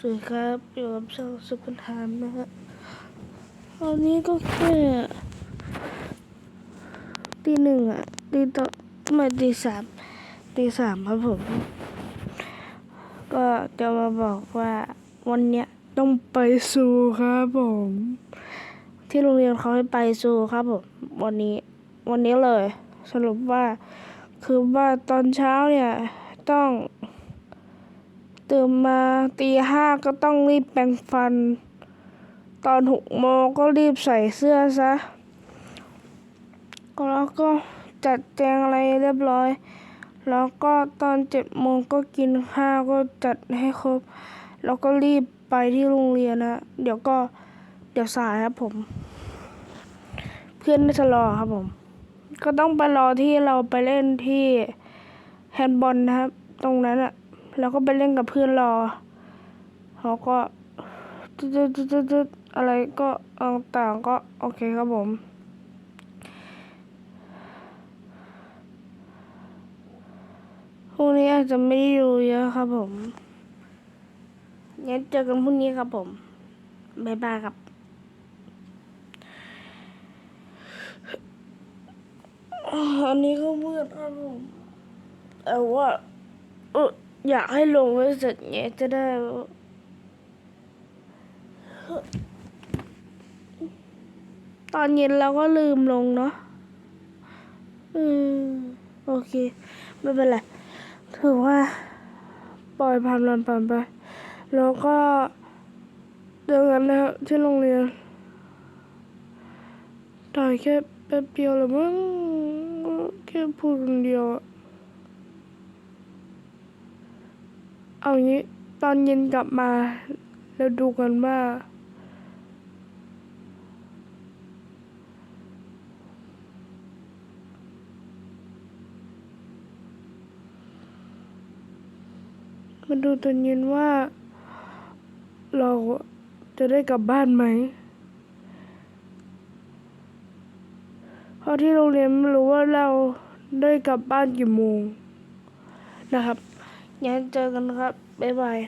สวัสดีครับอยู่กับช่องซุปเปอร์ไทม์นะฮะตอนนี้ก็แค่ตีหนึ่งอะตีต่อไม่ตีสามตีสามครับผม ก็จะมาบอกว่าวันเนี้ยต้องไปสู่ครับผม ที่โรงเรียนเขาให้ไปสู่ครับผม วันนี้วันนี้เลย สรุปว่าคือว่าตอนเช้าเนี่ยต้อง ตื่นมาตีห้าก็ต้องรีบแปรงฟัน ตอนหกโมงก็รีบใส่เสื้อซะ แล้วก็จัดแจงอะไรเรียบร้อย แล้วก็ตอนเจ็ดโมงก็กินข้าวก็จัดให้ครบ แล้วก็รีบไปที่โรงเรียนนะ เดี๋ยวก็เดี๋ยวสายครับผม เพื่อนน่าจะรอครับผม ก็ต้องไปรอที่เราไปเล่นที่แฮนด์บอลนะครับ ตรงนั้นอะ แล้วก็ไปเล่นกับเพื่อนรอเขาก็ตึ๊ดๆอะไรก็ต่างก็โอเคครับผมพรุ่งนี้อาจจะไม่ได้ดูเยอะครับผมงั้นเจอกันพรุ่งนี้ครับผม บ๊ายบายครับอันนี้ก็มืดครับผมแต่ว่าเออ อยากให้ลงไว้เสร็จเงี้ยจะได้ตอนเย็นเราก็ลืมลงเนาะ อืม โอเค ไม่เป็นไร ถือว่า ปล่อยผ่านมันผ่านไป แล้วก็เจอกันนะครับที่โรงเรียน ถ่ายแค่แป๊บเดียวแหรือมั้งแค่พูดคนเดียวอะ เอางี้ตอนเย็นกลับมาแล้วดูกันว่า มาดูตอนเย็นว่า เราจะได้กลับบ้านไหมเพราะที่โรงเรียนไม่รู้ว่าเราได้กลับบ้านกี่โมงนะครับ งั้นเจอกันครับ บ๊ายบาย